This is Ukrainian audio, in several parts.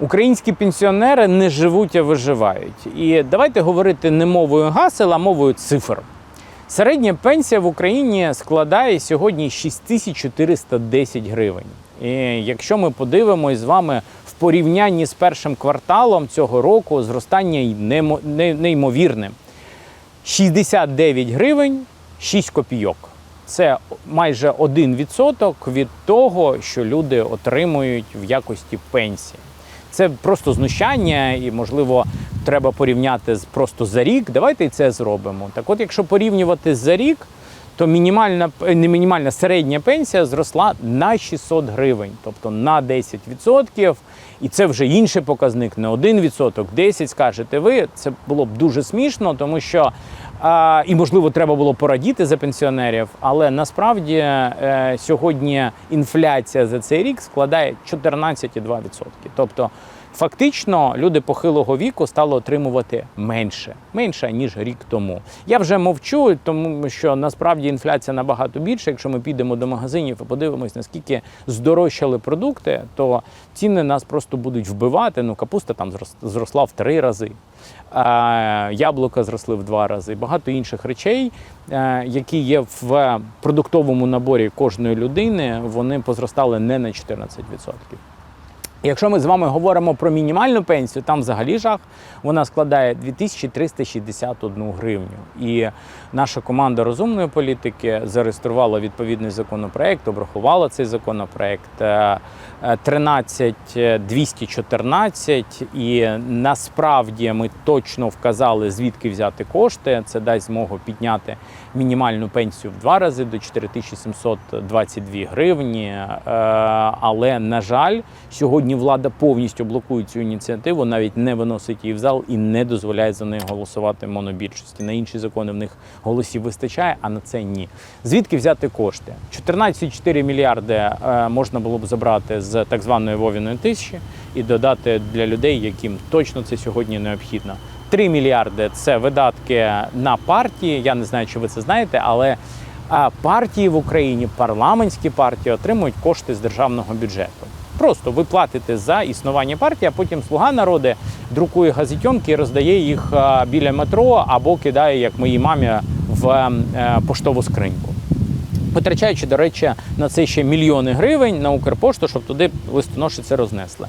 Українські пенсіонери не живуть, а виживають. І давайте говорити не мовою гасел, а мовою цифр. Середня пенсія в Україні складає сьогодні 6410 гривень. І якщо ми подивимось з вами в порівнянні з першим кварталом цього року, зростання неймовірне. 69 гривень 6 копійок. Це майже 1% від того, що люди отримують в якості пенсії. Це просто знущання, і можливо треба порівняти з просто за рік. Давайте і це зробимо. Так, от, якщо порівнювати за рік, то мінімальна не мінімальна середня пенсія зросла на 600 гривень, тобто на 10%. І це вже інший показник, не 1%, 10% скажете ви. Це було б дуже смішно, тому що і можливо треба було порадіти за пенсіонерів, але насправді е, сьогодні інфляція за цей рік складає 14,2%. Тобто Фактично, люди похилого віку стали отримувати менше, менше ніж рік тому. Я вже мовчу, тому що насправді інфляція набагато більша. Якщо ми підемо до магазинів і подивимось, наскільки здорожчали продукти, то ціни нас просто будуть вбивати. Ну, капуста там зрос- зросла в три рази, яблука зросли в два рази. Багато інших речей, е, які є в продуктовому наборі кожної людини, вони позростали не на 14%. Якщо ми з вами говоримо про мінімальну пенсію, там взагалі жах, вона складає 2361 гривню. І наша команда розумної політики зареєструвала відповідний законопроект, обрахувала цей законопроект е, е, 13214. І насправді ми точно вказали, звідки взяти кошти. Це дасть змогу підняти мінімальну пенсію в два рази до 4722 гривні. Е, Але, на жаль, сьогодні влада повністю блокує цю ініціативу, навіть не виносить її в зал і не дозволяє за неї голосувати монобільшості. На інші закони в них голосів вистачає, а на це ні. Звідки взяти кошти? 14,4 мільярди е, можна було б забрати з так званої Вовіної тисячі і додати для людей, яким точно це сьогодні необхідно. 3 мільярди це видатки на партії. Я не знаю, чи ви це знаєте, але партії в Україні, парламентські партії отримують кошти з державного бюджету. Просто ви платите за існування партії, а потім слуга народу друкує газетенки і роздає їх біля метро або кидає, як моїй мамі, в е, поштову скриньку. Витрачаючи, до речі, на це ще мільйони гривень на Укрпошту, щоб туди листоноші це рознесли.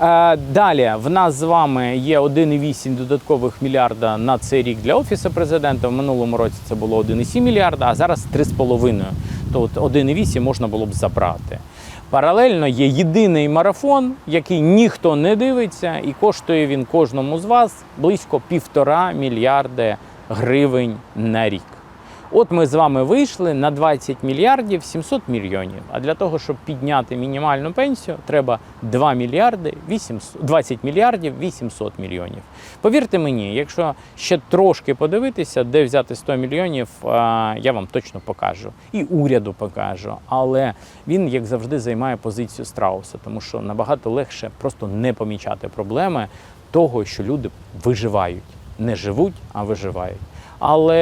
Е, Далі в нас з вами є 1,8 додаткових мільярда на цей рік для офісу президента. В минулому році це було 1,7 мільярда, а зараз 3,5. То от 1,8 можна було б забрати. Паралельно є єдиний марафон, який ніхто не дивиться, і коштує він кожному з вас близько півтора мільярда гривень на рік. От ми з вами вийшли на 20 мільярдів 700 мільйонів. А для того, щоб підняти мінімальну пенсію, треба 2 мільярди 800, 20 мільярдів 800 мільйонів. Повірте мені, якщо ще трошки подивитися, де взяти 100 мільйонів, я вам точно покажу. І уряду покажу. Але він, як завжди, займає позицію страуса, тому що набагато легше просто не помічати проблеми того, що люди виживають. Не живуть, а виживають. Але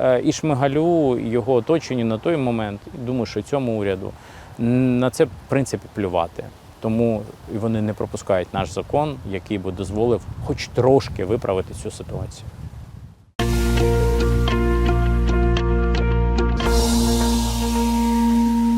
е, і Шмигалю, його оточенню на той момент, думаю, що цьому уряду на це в принципі плювати. Тому вони не пропускають наш закон, який би дозволив хоч трошки виправити цю ситуацію.